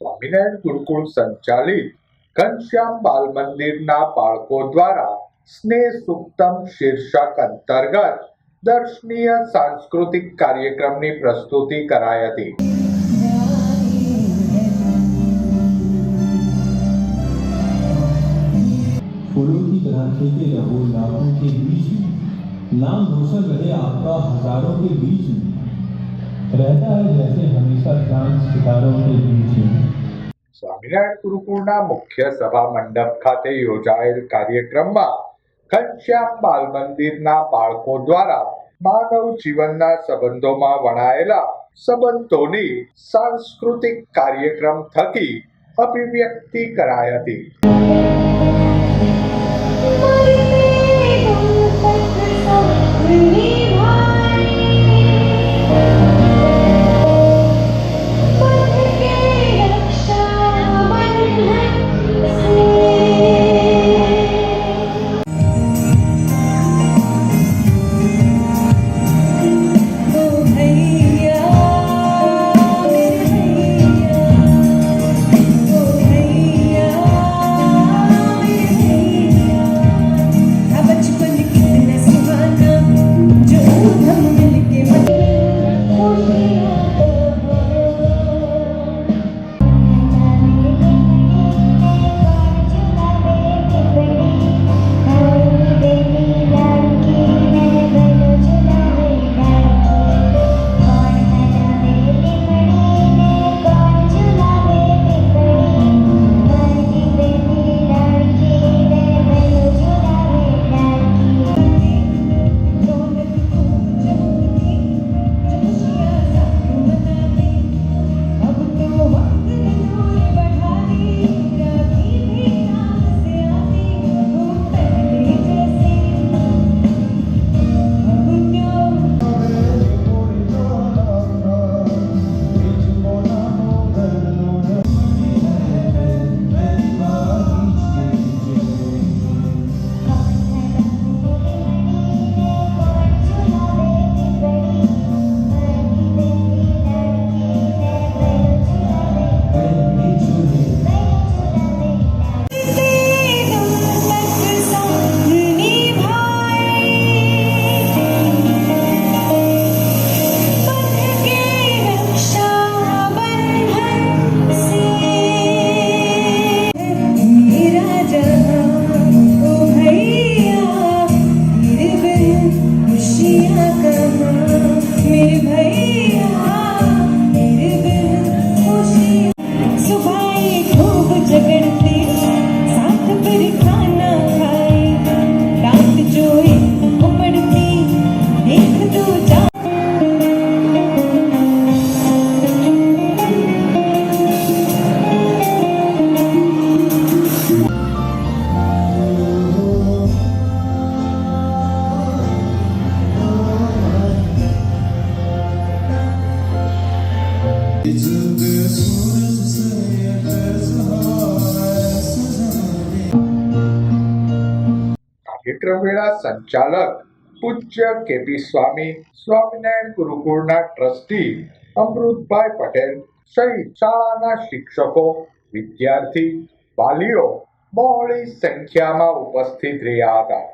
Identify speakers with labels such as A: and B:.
A: સ્વામિનારાયણ ગુરુકુળ સંચાલિત ઘનશ્યામ બાલ મંદિરના બાળકો દ્વારા સ્નેહ સુક્તમ શીર્ષક અંતર્ગત દર્શનીય સાંસ્કૃતિક કાર્યક્રમની પ્રસ્તુતિ કરાઈ હતી
B: फूलों की तरह खिलते रहो लाखों के बीच में नाम रोशन रहे आपका हजारों के बीच में रहता है जैसे हमेशा चांद सितारों के बीच में
A: સ્વામિનારાયણ ગુરુકુળના મુખ્ય સભા મંડપ ખાતે યોજાયેલ કાર્યક્રમમાં ઘનશ્યામ બાલ મંદિરના બાળકો દ્વારા માનવ જીવનના સંબંધોમાં વણાયેલા સંબંધોની સાંસ્કૃતિક કાર્યક્રમ થકી અભિવ્યક્તિ કરાઈ હતી. કાર્યક્રમ વેળા સંચાલક પૂજ્ય કેપી સ્વામી, સ્વામિનારાયણ ગુરુકુળના ટ્રસ્ટી અમૃતભાઈ પટેલ સહિત શાળાના શિક્ષકો, વિદ્યાર્થી, વાલીઓ બહોળી સંખ્યામાં ઉપસ્થિત રહ્યા હતા.